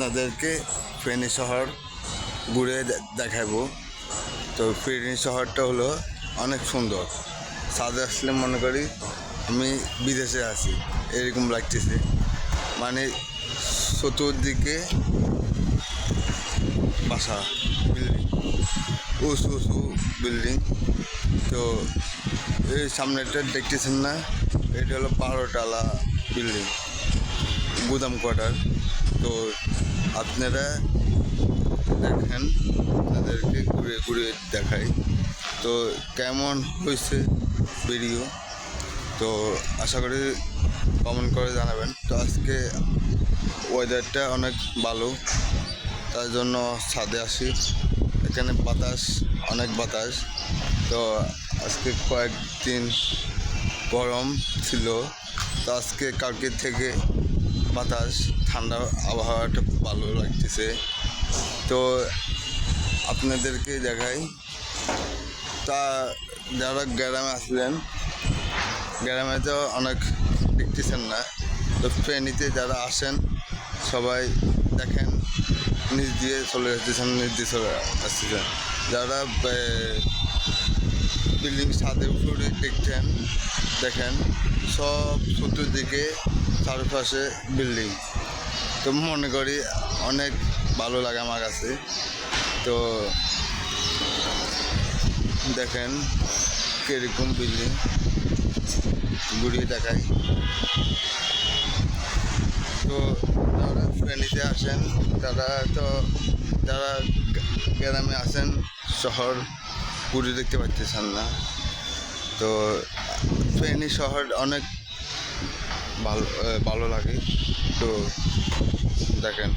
আপনাদেরকে ফেনী শহর ঘুরে দেখাবো। তো ফেনী শহরটা হলো অনেক সুন্দর। সাদে আসলে মনে করি আমি বিদেশে আছি, এরকম লাগতেছে। মানে চতুর্দিকে বাসা বিল্ডিং উঁচু উঁচু বিল্ডিং তো এই সামনেটা দেখতেছেন না? এটা হলো বারোটালা বিল্ডিং গুদাম কোয়ার্টার তো আপনারা দেখেন, আপনাদেরকে ঘুরে ঘুরে দেখাই। তো কেমন হয়েছে ভিডিও? তো আশা করি কমেন্ট করে জানাবেন। তো আজকে ওয়েদারটা অনেক ভালো, তার জন্য ছাদে আসি। এখানে বাতাস, অনেক বাতাস। তো আজকে কয়েকদিন গরম ছিল। তো আজকে কালকে থেকে বাতাস, ঠান্ডা আবহাওয়াটা ভালো লাগতেছে। তো আপনাদেরকে দেখাই। তা যারা গ্রামে আসলেন গ্রামে তো অনেক দেখতেছেন না। তো ফেনীতে যারা আসেন, সবাই দেখেন নিজ দিয়ে চলে যাচ্ছেন নিজ দিয়ে চলে আসতেছেন। যারা বিল্ডিং ছাদের উপরে দেখছেন দেখেন। সব চতুর্দিকে চারপাশে বিল্ডিং তো মনে করি অনেক ভালো লাগে আমার কাছে। তো দেখেন কীরকম বিল্ডিং ঘুরিয়ে দেখাই। তো যারা ফ্রেন্ডিতে আসেন, তারা তো যারা গ্রামে আসেন, শহর ঘুরে দেখতে পাচ্ছেন না। তো ফেনি শহর অনেক ভালো ভালো লাগে। তো দেখেন।